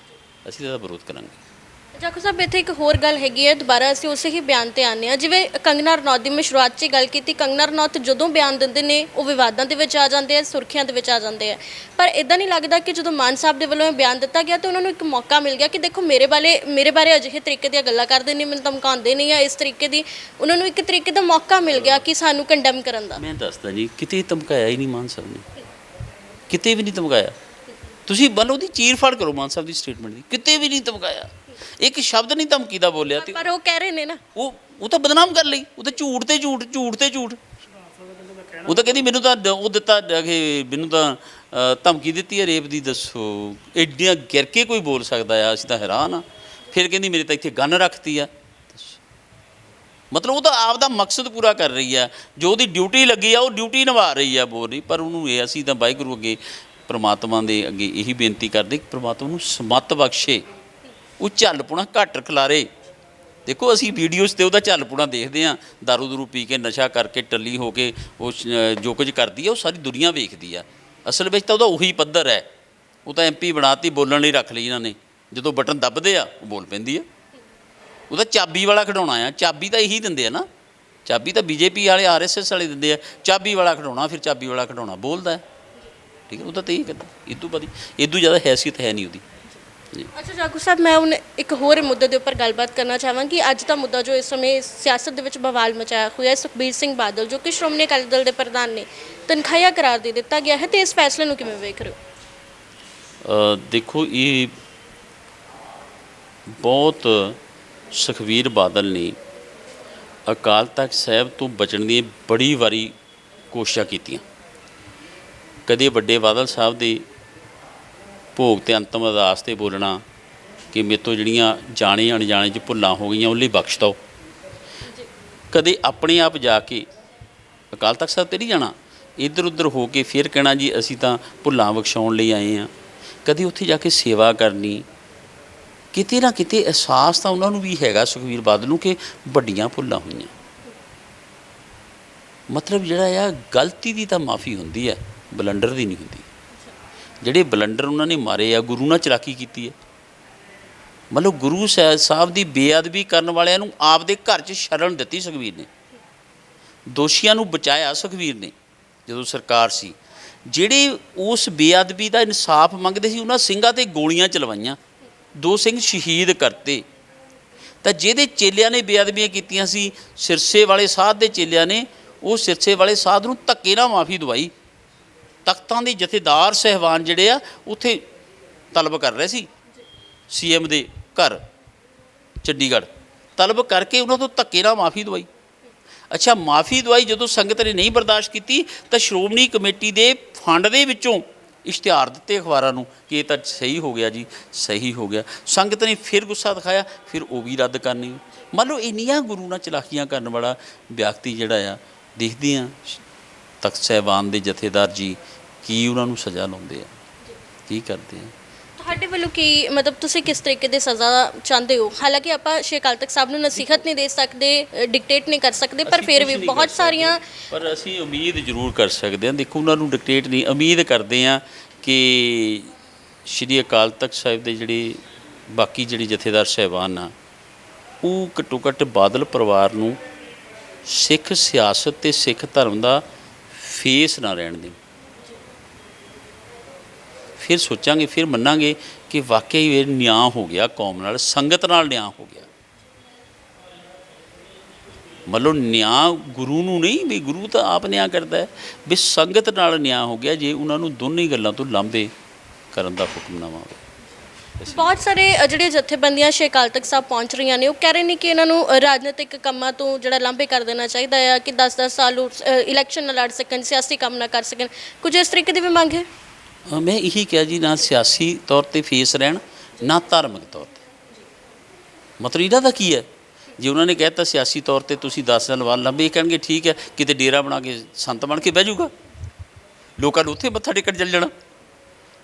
ਅਸੀਂ ਤਾਂ ਇਹਦਾ ਵਿਰੋਧ ਕਰਾਂਗੇ। ਜਾਖੋ ਸਾਹਿਬ, ਇੱਥੇ ਇੱਕ ਹੋਰ ਗੱਲ ਹੈਗੀ ਹੈ, ਦੁਬਾਰਾ ਅਸੀਂ ਉਸੇ ਹੀ ਬਿਆਨ ਤੇ ਆਨੇ ਆ ਜਿਵੇਂ ਕੰਗਨਾ ਰਣੌਤ ਦੀ ਮੈਂ ਸ਼ੁਰੂਆਤ 'ਚ ਹੀ ਗੱਲ ਕੀਤੀ, ਕੰਗਨਾ ਰਣੌਤ ਜਦੋਂ ਬਿਆਨ ਦਿੰਦੇ ਨੇ, ਉਹ ਵਿਵਾਦਾਂ ਦੇ ਵਿੱਚ ਆ ਜਾਂਦੇ ਆ, ਸੁਰਖੀਆਂ ਦੇ ਵਿੱਚ ਆ ਜਾਂਦੇ ਆ। ਪਰ ਇਦਾਂ ਨਹੀਂ ਲੱਗਦਾ ਕਿ ਜਦੋਂ ਮਾਨ ਸਾਹਿਬ ਦੇ ਵੱਲੋਂ ਇਹ ਬਿਆਨ ਦਿੱਤਾ ਗਿਆ, ਤੇ ਉਹਨਾਂ ਨੂੰ ਇੱਕ ਮੌਕਾ ਮਿਲ ਗਿਆ ਕਿ ਦੇਖੋ, ਮੇਰੇ ਬਾਰੇ ਮੇਰੇ ਬਾਰੇ ਅਜਿਹੇ ਤਰੀਕੇ ਦੀਆਂ ਗੱਲਾਂ ਕਰਦੇ ਨੇ, ਮੈਨੂੰ ਧਮਕਾਉਂਦੇ ਨਹੀਂ ਆ ਇਸ ਤਰੀਕੇ ਦੀ। ਉਹਨਾਂ ਨੂੰ ਇੱਕ ਤਰੀਕੇ ਦਾ ਮੌਕਾ ਮਿਲ ਗਿਆ ਕਿ ਸਾਨੂੰ ਕੰਡੈਮ ਕਰਨ ਦਾ। ਮੈਂ ਦੱਸਦਾ ਜੀ, ਕਿਤੇ ਧਮਕਾਇਆ ਹੀ ਨਹੀਂ ਮਾਨ ਸਾਹਿਬ ਨੇ। ਕਿਤੇ ਵੀ ਨਹੀਂ ਧਮਕਾਇਆ। ਤੁਸੀਂ ਬੰਨ ਉਹਦੀ ਚੀਰ ਫਾੜ ਕਰੋ ਮਾਨ ਸਾਹਿਬ ਦੀ ਸਟੇਟਮੈਂਟ ਦੀ। ਕਿਤੇ ਵੀ ਨਹੀਂ ਧਮਕਾਇਆ। ਇੱਕ ਸ਼ਬਦ ਨਹੀਂ ਧਮਕੀ ਦਾ ਬੋਲਿਆ ਤੇ ਪਰ ਉਹ ਕਹਿ ਰਹੇ ਨੇ ਨਾ। ਉਹ ਉਹ ਤਾਂ ਬਦਨਾਮ ਕਰ ਲਈ। ਉਹ ਤਾਂ ਝੂਠ ਤੇ ਝੂਠ ਝੂਠ ਤੇ ਝੂਠ। ਉਹ ਤਾਂ ਕਹਿੰਦੀ ਮੈਨੂੰ ਤਾਂ ਉਹ ਦਿੱਤਾ ਕਿ ਮੈਨੂੰ ਤਾਂ ਧਮਕੀ ਦਿੱਤੀ ਹੈ ਰੇਪ ਦੀ ਦੱਸੋ। ਐਡੀਆਂ ਗਿਰ ਕੇ ਕੋਈ ਬੋਲ ਸਕਦਾ ਆ ਅਸੀਂ ਤਾਂ ਹੈਰਾਨ ਆ। ਫਿਰ ਕਹਿੰਦੀ ਮੇਰੇ ਤਾਂ ਇੱਥੇ ਗਨ ਰੱਖਤੀ ਆ। ਮਤਲਬ ਉਹ ਤਾਂ ਆਪ ਦਾ ਮਕਸਦ ਪੂਰਾ ਕਰ ਰਹੀ ਆ। ਜੋ ਉਹਦੀ ਡਿਊਟੀ ਲੱਗੀ ਆ ਉਹ ਡਿਊਟੀ ਨਿਭਾ ਰਹੀ ਆ ਬੋਲ ਰਹੀ। ਪਰ ਉਹਨੂੰ ਇਹ ਅਸੀਂ ਤਾਂ ਵਾਹਿਗੁਰੂ ਅੱਗੇ ਪ੍ਰਮਾਤਮਾ ਦੇ ਅੱਗੇ ਇਹੀ ਬੇਨਤੀ ਕਰਦੇ ਕਿ ਪ੍ਰਮਾਤਮਾ ਨੂੰ ਸਮਤ ਬਖਸ਼ੇ। ਉਹ ਝੱਲਪੁਣਾ ਘੱਟ ਖਿਲਾਰੇ। ਦੇਖੋ, ਅਸੀਂ ਵੀਡੀਓਜ਼ ਤੇ ਉਹਦਾ ਝੱਲਪੁਣਾ ਦੇਖਦੇ ਆ दारू ਦਰੂ ਪੀ ਕੇ, ਨਸ਼ਾ ਕਰਕੇ ਟੱਲੀ ਹੋ ਕੇ, ਉਹ ਜੋ ਕੁਝ ਕਰਦੀ ਆ, ਉਹ ਸਾਰੀ ਦੁਨੀਆ ਵੇਖਦੀ ਆ। ਅਸਲ ਵਿੱਚ ਤਾਂ ਉਹਦਾ ਉਹੀ ਪੱਧਰ ਹੈ। ਉਹ ਤਾਂ ਐਮਪੀ ਬਣਾਤੀ, ਬੋਲਣ ਲਈ ਰੱਖ ਲਈ ਇਹਨਾਂ ਨੇ। ਜਦੋਂ ਬਟਨ ਦੱਬਦੇ ਆ, ਉਹ ਬੋਲ ਪੈਂਦੀ ਆ। ਉਹਦਾ ਚਾਬੀ ਵਾਲਾ ਖਿਡੌਣਾ ਆ। ਚਾਬੀ ਤਾਂ ਇਹੀ ਦਿੰਦੇ ਆ ਨਾ। ਚਾਬੀ ਤਾਂ ਬੀਜੇਪੀ ਵਾਲੇ ਆਰਐਸਐਸ ਵਾਲੇ ਦਿੰਦੇ ਆ। ਚਾਬੀ ਵਾਲਾ ਖਿਡੌਣਾ, ਫਿਰ ਚਾਬੀ ਵਾਲਾ ਖਿਡੌਣਾ ਬੋਲਦਾ। ਠੀਕ ਹੈ, ਉਹ ਤਾਂ ਤੇ ਹੀ ਕਰਦਾ ਇਦੋਂ ਬਦੀ ਇਦੋਂ ਜ਼ਿਆਦਾ ਹੈਸੀਅਤ ਹੈ ਨਹੀਂ ਉਹਦੀ। ਅੱਛਾ ਜਾਗੂ ਸਾਹਿਬ ਮੈਂ ਹੁਣ ਇੱਕ ਹੋਰ ਮੁੱਦੇ ਦੇ ਉੱਪਰ ਗੱਲਬਾਤ ਕਰਨਾ ਚਾਹਾਂਗੀ। ਅੱਜ ਦਾ ਮੁੱਦਾ ਜੋ ਇਸ ਸਮੇਂ ਸਿਆਸਤ ਦੇ ਵਿੱਚ ਬਵਾਲ ਮਚਾਇਆ ਹੋਇਆ ਹੈ ਸੁਖਬੀਰ ਸਿੰਘ ਬਾਦਲ ਜੋ ਕਿ ਸ਼੍ਰੋਮਣੀ ਅਕਾਲੀ ਦਲ ਦੇ ਪ੍ਰਧਾਨ ਨੇ ਤਨਖਾਹਿਆ ਕਰਾਰ ਦੇ ਦਿੱਤਾ ਗਿਆ ਹੈ ਤੇ ਇਸ ਫੈਸਲੇ ਨੂੰ ਕਿਵੇਂ ਵੇਖ ਰਹੇ ਹੋ? ਅ, ਦੇਖੋ ਇਹ ਬਹੁਤ ਸੁਖਵੀਰ ਬਾਦਲ ਨੇ ਅਕਾਲ ਤਖਤ ਸਾਹਿਬ ਤੋਂ ਬਚਣ ਦੀ ਬੜੀ ਵਾਰੀ ਕੋਸ਼ਿਸ਼ਾਂ ਕੀਤੀਆਂ। ਕਦੇ ਵੱਡੇ ਬਾਦਲ ਸਾਹਿਬ ਦੇ ਭੋਗ ਤੇ ਅੰਤਮ ਅਰਦਾਸ ਤੇ ਬੋਲਣਾ ਕਿ ਮੇਰੇ ਤੋਂ ਜਿਹੜੀਆਂ ਜਾਣੇ ਅਣਜਾਣੇ ਚ ਭੁੱਲਾਂ ਹੋ ਗਈਆਂ ਉਹ ਲਈ ਬਖਸ਼ ਦਿਓ। ਕਦੇ ਆਪਣੇ ਆਪ ਜਾ ਕੇ ਅਕਾਲ ਤਖਤ ਸਾਹਿਬ ਤੇ ਨਹੀਂ ਜਾਣਾ? ਇੱਧਰ ਉੱਧਰ ਹੋ ਕੇ ਫਿਰ ਕਹਿਣਾ ਜੀ, ਅਸੀਂ ਤਾਂ ਭੁੱਲਾਂ ਬਖਸ਼ਾਉਣ ਲਈ ਆਏ ਆ। ਕਦੇ ਉੱਥੇ ਜਾ ਕੇ ਸੇਵਾ ਕਰਨੀ। ਕਿਤੇ ਨਾ ਕਿਤੇ ਅਹਿਸਾਸ ਤਾਂ ਉਹਨਾਂ ਨੂੰ ਵੀ ਹੈਗਾ ਸੁਖਵੀਰ ਬਾਦਲ ਨੂੰ ਕਿ ਵੱਡੀਆਂ ਭੁੱਲਾਂ ਹੋਈਆਂ। ਮਤਲਬ ਜਿਹੜਾ ਆ, ਗਲਤੀ ਦੀ ਤਾਂ ਮਾਫੀ ਹੁੰਦੀ ਹੈ ਬਲੰਡਰ ਦੀ ਨਹੀਂ ਹੁੰਦੀ। ਜਿਹੜੇ ਬਲੰਡਰ ਉਹਨਾਂ ਨੇ ਮਾਰੇ ਆ, ਗੁਰੂ ਨਾਲ ਚਲਾਕੀ ਕੀਤੀ ਹੈ। ਮਤਲਬ ਗੁਰੂ ਸਾਹਿਬ ਸਾਹਿਬ ਦੀ ਬੇਅਦਬੀ ਕਰਨ ਵਾਲਿਆਂ ਨੂੰ ਆਪਦੇ ਘਰ 'ਚ ਸ਼ਰਨ ਦਿੱਤੀ ਸੁਖਵੀਰ ਨੇ। ਦੋਸ਼ੀਆਂ ਨੂੰ ਬਚਾਇਆ ਸੁਖਵੀਰ ਨੇ, ਜਦੋਂ ਸਰਕਾਰ ਸੀ। ਜਿਹੜੇ ਉਸ ਬੇਅਦਬੀ ਦਾ ਇਨਸਾਫ ਮੰਗਦੇ ਸੀ, ਉਹਨਾਂ ਸਿੰਘਾਂ ਤੇ ਗੋਲੀਆਂ ਚਲਵਾਈਆਂ। ਦੋ ਸਿੰਘ ਸ਼ਹੀਦ ਕਰਤੇ। ਤਾਂ ਜਿਹਦੇ ਚੇਲਿਆਂ ਨੇ ਬੇਅਦਬੀਆਂ ਕੀਤੀਆਂ ਸੀ, ਸਿਰਸੇ ਵਾਲੇ ਸਾਧ ਦੇ ਚੇਲਿਆਂ ਨੇ, ਉਹ ਸਿਰਸੇ ਵਾਲੇ ਸਾਧ ਨੂੰ ਧੱਕੇ ਨਾਲ ਮਾਫੀ ਦਵਾਈ। ਤਖਤਾਂ ਦੇ ਜਥੇਦਾਰ ਸਹਿਬਾਨ ਜਿਹੜੇ ਆ, ਉੱਥੇ ਤਲਬ ਕਰ ਰਹੇ ਸੀ। ਸੀਐਮ ਦੇ ਘਰ, ਚੰਡੀਗੜ੍ਹ। ਤਲਬ ਕਰਕੇ ਉਹਨਾਂ ਤੋਂ ਧੱਕੇ ਨਾਲ ਮਾਫੀ ਦਵਾਈ। ਅੱਛਾ, ਮਾਫੀ ਦਵਾਈ ਜਦੋਂ ਸੰਗਤ ਨੇ ਨਹੀਂ ਬਰਦਾਸ਼ਤ ਕੀਤੀ, ਤਾਂ ਸ਼੍ਰੋਮਣੀ ਕਮੇਟੀ ਦੇ ਫੰਡ ਦੇ ਵਿੱਚੋਂ ਇਸ਼ਤਿਹਾਰ ਦਿੱਤੇ ਅਖਬਾਰਾਂ ਨੂੰ ਕਿ ਇਹ ਤਾਂ ਸਹੀ ਹੋ ਗਿਆ ਜੀ, ਸਹੀ ਹੋ ਗਿਆ। ਸੰਗਤ ਨੇ ਫਿਰ ਗੁੱਸਾ ਦਿਖਾਇਆ, ਫਿਰ ਉਹ ਵੀ ਰੱਦ ਕਰਨੀ। ਮੰਨ ਲਓ ਇੰਨੀਆਂ ਗੁਰੂ ਨਾਲ ਚਲਾਕੀਆਂ ਕਰਨ ਵਾਲਾ ਵਿਅਕਤੀ ਜਿਹੜਾ ਆ, ਦੇਖਦੇ ਆ ਤਖਤ ਸਾਹਿਬਾਨ ਦੇ ਜਥੇਦਾਰ ਜੀ ਕੀ ਉਹਨਾਂ ਨੂੰ ਸਜ਼ਾ ਲਾਉਂਦੇ ਆ? ਕੀ ਕਰਦੇ ਆ? ਤੁਹਾਡੇ ਵੱਲੋਂ ਕੀ ਮਤਲਬ ਤੁਸੀਂ ਕਿਸ ਤਰੀਕੇ ਦੀ ਸਜ਼ਾ ਚਾਹੁੰਦੇ ਹੋ? ਹਾਲਾਂਕਿ ਆਪਾਂ ਸ਼੍ਰੀ ਅਕਾਲ ਤਖਤ ਸਾਹਿਬ ਨੂੰ ਨਸੀਹਤ ਨਹੀਂ ਦੇ ਸਕਦੇ ਡਿਕਟੇਟ ਨਹੀਂ ਕਰ ਸਕਦੇ ਪਰ ਫਿਰ ਵੀ ਬਹੁਤ ਸਾਰੀਆਂ ਪਰ ਅਸੀਂ ਉਮੀਦ ਜ਼ਰੂਰ ਕਰ ਸਕਦੇ ਹਾਂ। ਦੇਖੋ ਉਹਨਾਂ ਨੂੰ ਡਿਕਟੇਟ ਨਹੀਂ ਉਮੀਦ ਕਰਦੇ ਹਾਂ ਕਿ ਸ਼੍ਰੀ ਅਕਾਲ ਤਖਤ ਸਾਹਿਬ ਦੇ ਜਿਹੜੇ ਬਾਕੀ ਜਿਹੜੇ ਜਥੇਦਾਰ ਸਹਿਬਾਨ ਆ ਉਹ ਘੱਟੋ ਘੱਟ ਬਾਦਲ ਪਰਿਵਾਰ ਨੂੰ ਸਿੱਖ ਸਿਆਸਤ ਤੇ ਸਿੱਖ ਧਰਮ ਦਾ ਫੇਸ ਨਾ ਰਹਿਣ ਦੇਣ। ਫਿਰ ਸੋਚਾਂਗੇ ਫਿਰ ਮੰਨਾਂਗੇ ਕਿ ਵਾਕਈ ਇਹ ਨਿਆਂ ਹੋ ਗਿਆ ਕੌਮ ਨਾਲ ਸੰਗਤ ਨਾਲ ਨਿਆਂ ਹੋ ਗਿਆ। ਮਤਲਬ ਨਿਆਂ ਗੁਰੂ ਨੂੰ ਨਹੀਂ ਵੀ ਗੁਰੂ ਤਾਂ ਆਪ ਨਿਆਂ ਕਰਦਾ ਹੈ। ਵੀ ਸੰਗਤ ਨਾਲ ਨਿਆਂ ਹੋ ਗਿਆ ਜੇ ਉਹਨਾਂ ਨੂੰ ਦੋਨੇ ਗੱਲਾਂ ਤੋਂ ਲਾਂਭੇ ਕਰਨ ਦਾ ਹੁਕਮਨਾਮਾ ਹੋਵੇ। ਬਹੁਤ ਸਾਰੇ ਅ, ਜਿਹੜੇ ਜਥੇਬੰਦੀਆਂ ਸ਼੍ਰੀ ਅਕਾਲ ਤਖਤ ਸਾਹਿਬ ਪਹੁੰਚ ਰਹੀਆਂ ਨੇ ਉਹ ਕਹਿ ਰਹੇ ਨੇ ਕਿ ਇਹਨਾਂ ਨੂੰ ਰਾਜਨੀਤਿਕ ਕੰਮਾਂ ਤੋਂ ਜਿਹੜਾ ਲਾਂਭੇ ਕਰ ਦੇਣਾ ਚਾਹੀਦਾ ਹੈ ਕਿ 10-10 ਸਾਲ ਇਲੈਕਸ਼ਨ ਨਾ ਲੜ ਸਕਣ ਸਿਆਸੀ ਕੰਮ ਨਾ ਕਰ ਸਕਣ। ਕੁਝ ਇਸ ਤਰੀਕੇ ਦੀ ਵੀ ਮੰਗ ਹੈ? ਮੈਂ ਇਹੀ ਕਿਹਾ ਜੀ, ਨਾ ਸਿਆਸੀ ਤੌਰ ਤੇ ਫੇਸ ਰਹਿਣ, ਨਾ ਧਾਰਮਿਕ ਤੌਰ ਤੇ। ਮਤਲਬ ਇਹਦਾ ਦਾ ਕੀ ਹੈ? ਜੇ ਉਹਨਾਂ ਨੇ ਕਹਿਤਾ ਸਿਆਸੀ ਤੌਰ ਤੇ ਤੁਸੀਂ 10 ਸਾਲ ਬਾਅਦ ਲੰਬੇ ਕਹਿਣਗੇ ਠੀਕ ਹੈ, ਕਿਤੇ ਡੇਰਾ ਬਣਾ ਕੇ ਸੰਤ ਬਣ ਕੇ ਬਹਿ ਜਾਊਗਾ। ਲੋਕਾਂ ਨੂੰ ਉੱਥੇ ਮੱਥਾ ਟੇਕਣ ਚੱਲ ਜਾਣਾ।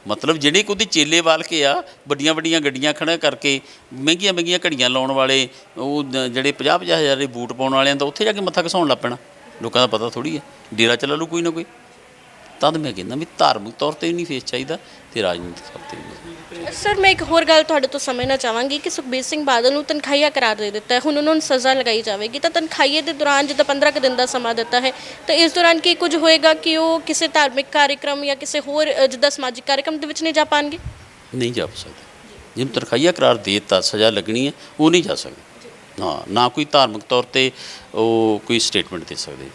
ਮਤਲਬ ਜਿਹੜੇ ਕੋਈ ਚੇਲੇ ਵਾਲ ਕੇ ਆ, ਵੱਡੀਆਂ ਵੱਡੀਆਂ ਗੱਡੀਆਂ ਖੜਾ ਕਰਕੇ ਮਹਿੰਗੀਆਂ ਮਹਿੰਗੀਆਂ ਘੜੀਆਂ ਲਾਉਣ ਵਾਲੇ, ਉਹ ਜਿਹੜੇ 50 50 ਹਜ਼ਾਰ ਦੇ ਬੂਟ ਪਾਉਣ ਵਾਲਿਆਂ ਦਾ ਉੱਥੇ ਜਾ ਕੇ ਮੱਥਾ ਘਸਾਉਣ ਲੱਗ ਪੈਣਾ। ਲੋਕਾਂ ਦਾ ਪਤਾ ਥੋੜੀ ਹੈ, ਡੇਰਾ ਚਲਾ ਲੂ ਕੋਈ ਨਾ ਕੋਈ। ਤਦ ਮੈਂ ਕਹਿੰਦਾ ਵੀ ਧਾਰਮਿਕ ਤੌਰ ਤੇ ਵੀ ਨਹੀਂ ਫੇਸ ਚਾਹੀਦਾ ਤੇ ਰਾਜਨੀਤਿਕ ਤੌਰ ਤੇ ਵੀ ਨਹੀਂ। ਸਰ ਮੈਂ ਇੱਕ ਹੋਰ ਗੱਲ ਤੁਹਾਡੇ ਤੋਂ ਸਮਝਣਾ ਚਾਹਾਂਗੀ ਕਿ ਸੁਖਬੀਰ ਸਿੰਘ ਬਾਦਲ ਨੂੰ ਤਨਖਾਹੀਆ ਕਰਾਰ ਦੇ ਦਿੱਤਾ ਹੈ। ਹੁਣ ਉਹਨਾਂ ਨੂੰ ਸਜ਼ਾ ਲਗਾਈ ਜਾਵੇਗੀ ਤਾਂ ਤਨਖਾਹੀਏ ਦੇ ਦੌਰਾਨ ਜਿੱਦਾਂ 15 ਕੁ ਦਿਨ ਦਾ ਸਮਾਂ ਦਿੱਤਾ ਹੈ ਤਾਂ ਇਸ ਦੌਰਾਨ ਕੀ ਕੁਝ ਹੋਏਗਾ ਕਿ ਉਹ ਕਿਸੇ ਧਾਰਮਿਕ ਕਾਰਜਕ੍ਰਮ ਜਾਂ ਕਿਸੇ ਹੋਰ ਅ, ਜਿੱਦਾਂ ਸਮਾਜਿਕ ਕਾਰਜਕ੍ਰਮ ਦੇ ਵਿੱਚ ਨਹੀਂ ਜਾ ਪਾਣਗੇ? ਨਹੀਂ ਜਾ ਸਕਦੇ। ਜਿਹਨੂੰ ਤਰਖਾਈਆ ਕਰਾਰ ਦੇ ਦਿੱਤਾ ਸਜ਼ਾ ਲੱਗਣੀ ਹੈ ਉਹ ਨਹੀਂ ਜਾ ਸਕਦੇ। ਹਾਂ ਨਾ ਕੋਈ ਧਾਰਮਿਕ ਤੌਰ ਤੇ ਉਹ ਕੋਈ ਸਟੇਟਮੈਂਟ ਦੇ ਸਕਦੇ।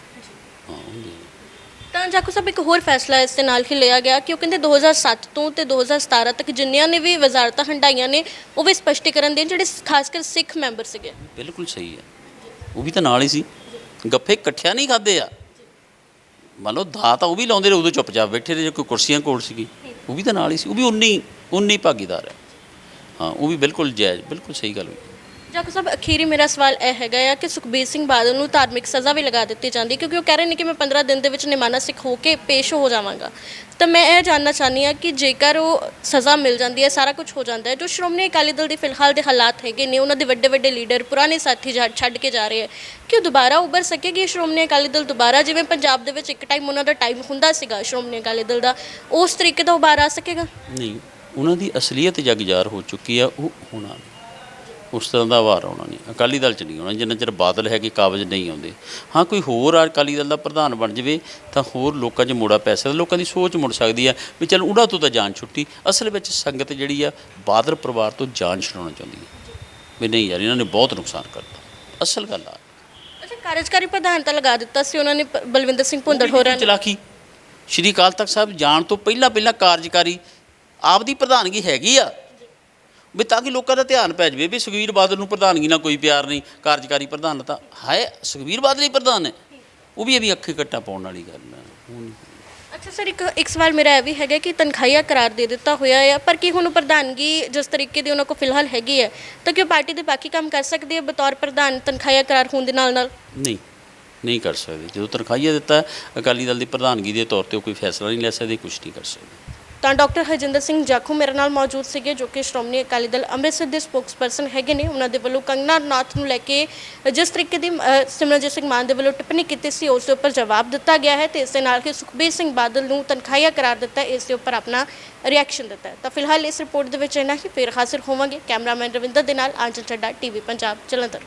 ਤਾਂ ਜਾਕੂ ਸਾਹਿਬ ਇੱਕ ਹੋਰ ਫੈਸਲਾ ਇਸ ਦੇ ਨਾਲ ਹੀ ਲਿਆ ਗਿਆ ਕਿ ਉਹ ਕਹਿੰਦੇ 2007 ਤੋਂ ਤੇ 2017 ਤੱਕ ਜਿੰਨੀਆਂ ਨੇ ਵੀ ਵਜ਼ਾਰਤਾਂ ਹੰਡਾਈਆਂ ਨੇ, ਉਹ ਵੀ ਸਪਸ਼ਟੀਕਰਨ ਦੇਣ ਜਿਹੜੇ ਖਾਸ ਕਰ ਸਿੱਖ ਮੈਂਬਰ ਸੀਗੇ। ਬਿਲਕੁਲ ਸਹੀ ਹੈ। ਉਹ ਵੀ ਤਾਂ ਨਾਲ ਹੀ ਸੀ। ਗੱਫੇ ਇਕੱਠਿਆਂ ਨਹੀਂ ਖਾਦੇ ਆ। ਮੰਨ ਲਓ ਦਾ ਤਾਂ ਉਹ ਵੀ ਲਾਉਂਦੇ ਰਹੇ ਉਦੋਂ ਚੁੱਪਚਾਪ ਬੈਠੇ ਰਹੇ, ਜੇ ਕੋਈ ਕੁਰਸੀਆਂ ਕੋਲ ਸੀਗੀ। ਉਹ ਵੀ ਤਾਂ ਨਾਲ ਹੀ ਸੀ। ਉਹ ਵੀ ਉਨੀ ਉਨੀ ਭਾਗੀਦਾਰ ਹੈ। ਹਾਂ, ਉਹ ਵੀ ਬਿਲਕੁਲ ਜਾਇਜ਼, ਬਿਲਕੁਲ ਸਹੀ ਗੱਲ ਹੋਈ। ਜਾਕੂ ਸਾਹਿਬ, ਅਖੀਰੀ ਮੇਰਾ ਸਵਾਲ ਇਹ ਹੈਗਾ ਆ ਕਿ ਸੁਖਬੀਰ ਸਿੰਘ ਬਾਦਲ ਨੂੰ ਧਾਰਮਿਕ ਸਜ਼ਾ ਵੀ ਲਗਾ ਦਿੱਤੀ ਜਾਂਦੀ ਕਿਉਂਕਿ ਉਹ ਕਹਿ ਰਹੇ ਨੇ ਕਿ ਮੈਂ 15 ਦਿਨ ਦੇ ਵਿੱਚ ਨਿਮਾਨਾ ਸਿੱਖ ਹੋ ਕੇ ਪੇਸ਼ ਹੋ ਜਾਵਾਂਗਾ। ਤਾਂ ਮੈਂ ਇਹ ਜਾਣਨਾ ਚਾਹਨੀ ਆ ਕਿ ਜੇਕਰ ਉਹ ਸਜ਼ਾ ਮਿਲ ਜਾਂਦੀ ਹੈ, ਸਾਰਾ ਕੁਝ ਹੋ ਜਾਂਦਾ ਹੈ, ਜੋ ਸ਼੍ਰੋਮਣੀ ਅਕਾਲੀ ਦਲ ਦੇ ਫਿਲਹਾਲ ਦੇ ਹਾਲਾਤ ਹੈਗੇ ਨੇ, ਉਹਨਾਂ ਦੇ ਵੱਡੇ ਵੱਡੇ ਲੀਡਰ, ਪੁਰਾਣੇ ਸਾਥੀ ਜਾ- ਛੱਡ ਕੇ ਜਾ ਰਹੇ ਹੈ ਕਿ ਉਹ ਦੁਬਾਰਾ ਉੱਭਰ ਸਕੇਗੀ ਸ਼੍ਰੋਮਣੀ ਅਕਾਲੀ ਦਲ ਦੁਬਾਰਾ? ਜਿਵੇਂ ਪੰਜਾਬ ਦੇ ਵਿੱਚ ਇੱਕ ਟਾਈਮ ਉਹਨਾਂ ਦਾ ਟਾਈਮ ਹੁੰਦਾ ਸੀਗਾ, ਸ਼੍ਰੋਮਣੀ ਅਕਾਲੀ ਦਲ ਦਾ, ਉਸ ਤਰੀਕੇ ਦਾ ਉਭਾਰ ਆ ਸਕੇਗਾ? ਨਹੀਂ, ਉਹਨਾਂ ਦੀ ਅਸਲੀਅਤ ਜਗਜਾਰ ਹੋ ਚੁੱਕੀ ਆ, ਉਹ ਹੋਣਾ। ਨਹੀਂ ਉਸ ਤਰ੍ਹਾਂ ਦਾ ਵਾਰ ਆਉਣਾ ਨਹੀਂ ਅਕਾਲੀ ਦਲ ਚ ਨਹੀਂ ਆਉਣਾ ਜਿੰਨਾ ਚਿਰ ਬਾਦਲ ਹੈ ਕਿ ਕਾਬਜ ਨਹੀਂ ਆਉਂਦੇ। ਹਾਂ ਕੋਈ ਹੋਰ ਅਕਾਲੀ ਦਲ ਦਾ ਪ੍ਰਧਾਨ ਬਣ ਜਵੇ ਤਾਂ ਹੋਰ ਲੋਕਾਂ 'ਚ ਮੋੜਾ ਪੈ ਸਕਦਾ ਲੋਕਾਂ ਦੀ ਸੋਚ ਮੁੜ ਸਕਦੀ ਆ ਵੀ ਚਲ ਉਹਨਾਂ ਤੋਂ ਤਾਂ ਜਾਨ ਛੁੱਟੀ ਅਸਲ ਵਿੱਚ ਸੰਗਤ ਜਿਹੜੀ ਆ ਬਾਦਲ ਪਰਿਵਾਰ ਤੋਂ ਜਾਨ ਛੁਡਾਉਣਾ ਚਾਹੁੰਦੀ ਹੈ ਵੀ ਨਹੀਂ ਯਾਰ ਇਹਨਾਂ ਨੇ ਬਹੁਤ ਨੁਕਸਾਨ ਕਰਤਾ। ਅਸਲ ਗੱਲ ਆ। ਅੱਛਾ ਕਾਰਜਕਾਰੀ ਪ੍ਰਧਾਨ ਤਾਂ ਲਗਾ ਦਿੱਤਾ ਸੀ ਉਹਨਾਂ ਨੇ ਪ- ਬਲਵਿੰਦਰ ਸਿੰਘ ਭੁੰਦੜ ਹੋਰਾਂ ਨੇ ਚਲਾਕੀ। ਸ਼੍ਰੀ ਅਕਾਲ ਤਖਤ ਸਾਹਿਬ ਜਾਣ ਤੋਂ ਪਹਿਲਾਂ ਪਹਿਲਾਂ ਕਾਰਜਕਾਰੀ ਆਪਦੀ ਪ੍ਰਧਾਨਗੀ ਹੈਗੀ ਆ। ਵੀ ਤਾਂ ਕਿ ਲੋਕਾਂ ਦਾ ਧਿਆਨ ਪੈ ਜਾਵੇ ਵੀ ਸੁਖਵੀਰ ਬਾਦਲ ਨੂੰ ਪ੍ਰਧਾਨਗੀ ਨਾਲ ਕੋਈ ਪਿਆਰ ਨਹੀਂ ਕਾਰਜਕਾਰੀ ਪ੍ਰਧਾਨ ਤਾਂ ਹੈ ਸੁਖਵੀਰ ਬਾਦਲ ਹੀ ਪ੍ਰਧਾਨ ਹੈ ਉਹ ਵੀ ਇਹ ਵੀ ਅੱਖੇ ਕੱਟਾ ਪਾਉਣ ਵਾਲੀ ਗੱਲ ਹੈ। ਅੱਛਾ ਸਰ ਇੱਕ ਇੱਕ ਸਵਾਲ ਮੇਰਾ ਇਹ ਵੀ ਹੈਗਾ ਕਿ ਤਨਖਾਹੀਆ ਕਰਾਰ ਦੇ ਦਿੱਤਾ ਹੋਇਆ ਹੈ ਪਰ ਕੀ ਹੁਣ ਪ੍ਰਧਾਨਗੀ ਜਿਸ ਤਰੀਕੇ ਦੀ ਉਹਨਾਂ ਕੋਲ ਫਿਲਹਾਲ ਹੈਗੀ ਹੈ ਤਾਂ ਕਿ ਉਹ ਪਾਰਟੀ ਦੇ ਬਾਕੀ ਕੰਮ ਕਰ ਸਕਦੇ ਹੈ ਬਤੌਰ ਪ੍ਰਧਾਨ ਤਨਖਾਹੀਆ ਕਰਾਰ ਹੋਣ ਦੇ ਨਾਲ ਨਾਲ? ਨਹੀਂ ਨਹੀਂ ਕਰ ਸਕਦੇ। ਜਦੋਂ ਤਨਖਾਹੀਆ ਦਿੱਤਾ ਅਕਾਲੀ ਦਲ ਦੀ ਪ੍ਰਧਾਨਗੀ ਦੇ ਤੌਰ ਤੇ ਉਹ ਕੋਈ ਫੈਸਲਾ ਨਹੀਂ ਲੈ ਸਕਦੇ ਕੁਝ ਨਹੀਂ ਕਰ ਸਕਦੇ। ਤਾਂ ਡਾਕਟਰ ਹਰਜਿੰਦਰ ਸਿੰਘ ਜਾਖੂ ਮੇਰੇ ਨਾਲ ਮੌਜੂਦ ਸੀਗੇ ਜੋ ਕਿ ਸ਼੍ਰੋਮਣੀ ਅਕਾਲੀ ਦਲ ਅੰਮ੍ਰਿਤਸਰ ਦੇ ਸਪੋਕਸਪਰਸਨ ਹੈਗੇ ਨੇ। ਉਹਨਾਂ ਦੇ ਵੱਲੋਂ ਕੰਗਨਾ ਨਾਥ ਨੂੰ ਲੈ ਕੇ ਜਿਸ ਤਰੀਕੇ ਦੀ ਅ, ਸਿਮਰਨਜੀਤ ਸਿੰਘ ਮਾਨ ਦੇ ਵੱਲੋਂ ਟਿੱਪਣੀ ਕੀਤੀ ਸੀ ਉਸ ਦੇ ਉੱਪਰ ਜਵਾਬ ਦਿੱਤਾ ਗਿਆ ਹੈ ਤੇ ਇਸ ਦੇ ਨਾਲ ਹੀ ਸੁਖਬੀਰ ਸਿੰਘ ਬਾਦਲ ਨੂੰ ਤਨਖਾਹੀਆ ਕਰਾਰ ਦਿੱਤਾ ਹੈ, ਇਸ ਦੇ ਉੱਪਰ ਆਪਣਾ ਰਿਐਕਸ਼ਨ ਦਿੱਤਾ ਹੈ। ਤਾਂ ਫਿਲਹਾਲ ਇਸ ਰਿਪੋਰਟ ਦੇ ਵਿੱਚ ਇੰਨਾ ਹੀ ਫਿਰ ਹਾਜ਼ਰ ਹੋਵਾਂਗੇ। ਕੈਮਰਾਮੈਨ ਰਵਿੰਦਰ ਦੇ ਨਾਲ ਆਂਚਲ ਚੱਡਾ ਟੀਵੀ ਪੰਜਾਬ ਜਲੰਧਰ।